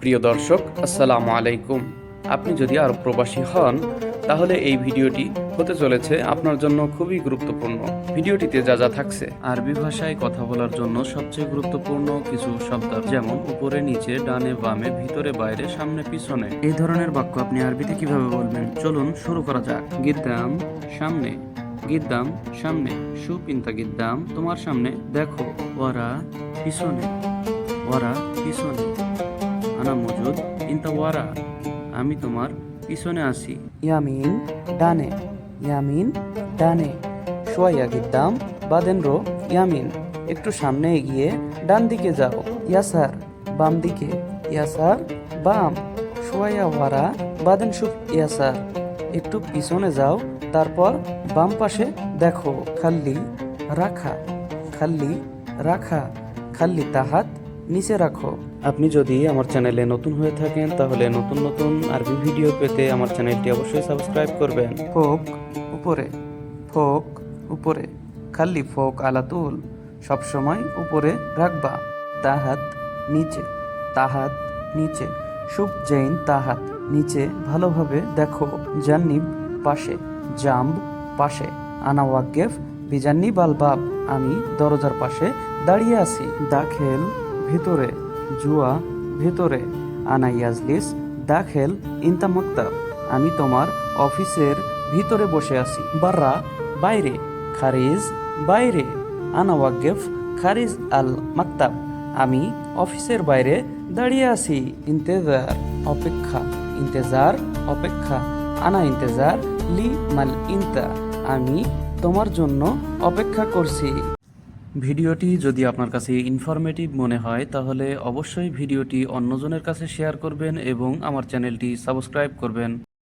প্রিয় দর্শক, আসসালামু আলাইকুম। আপনি যদি আরব প্রবাসী হন, তাহলে এই ভিডিওটি হতে চলেছে আপনার জন্য খুবই গুরুত্বপূর্ণ। ভিডিওটিতে যা যা থাকছে। আরবি ভাষায় কথা বলার জন্য সবচেয়ে গুরুত্বপূর্ণ কিছু শব্দ যেমন উপরে, নিচে, ডানে, বামে, ভিতরে, বাইরে, সামনে, পিছনে। এই ধরনের বাক্য আপনি আরবিতে কীভাবে বলবেন? চলুন শুরু করা যাক। গিদ্দাম, সামনে। গিদ্দাম, সামনে। সুপিন্তা গিদ্দাম, তোমার সামনে। দেখো ওরা পিছনে। ওরা পিছনে। আনা মজুদ ইন্তা ওয়ারা আমি তোমার পিছনে আছি। ইয়ামিন, ডানে। ইয়ামিন, ডানে। শোয়া গিদ্দাম বাদেন রো। ইয়ামিন, একটু সামনে এগিয়ে ডান দিকে যাও। ইয়াসার, বাম দিকে। ইয়াসার, বাম। শোয়া ওয়ারা বাদেন সুফ ইয়াসার, একটু পিছনে যাও। তারপর বাম পাশে দেখো, খাল্লি, রাখা। খাল্লি রাখা। খাল্লি তাহাত নিচে রাখো। আপনি যদি আমার চ্যানেলে নতুন হয়ে থাকেন, তাহলে নতুন নতুন আরবি ভিডিও পেতে আমার চ্যানেলটি অবশ্যই সাবস্ক্রাইব করবেন। ফোক উপরে ফোক উপরে, খালি ফোক আলাতুল সবসময় উপরে রাখবা। তাহাত নিচে তাহাত নিচে সুপ জৈন তাহাত নিচে ভালোভাবে দেখো। জান্নিব পাশে, জাম্ব পাশে আনা ওয়াকেফ বিজান্নিব আল বাব আমি দরজার পাশে দাঁড়িয়ে আছি। দাখেল ভিতরে, জুয়া ভিতরে। আনা ইয়াজলিস, দাখেল ইনতা মক্তাব আমি তোমার অফিসের ভিতরে বসে আছি। বাররা, বাইরে, খারিজ, বাইরে। আনা ওয়াকেফ, খারিজ আল মাকতাব আমি অফিসের বাইরে দাঁড়িয়ে আছি। ইন্তেজার অপেক্ষা ইন্তেজার অপেক্ষা। আনা ইন্তেজার লি মাল ইন্তা আমি তোমার জন্য অপেক্ষা করছি। ভিডিওটি যদি আপনার কাছে ইনফরমেটিভ মনে হয়, তাহলে অবশ্যই ভিডিওটি অন্যজনের কাছে শেয়ার করবেন এবং আমার চ্যানেলটি সাবস্ক্রাইব করবেন।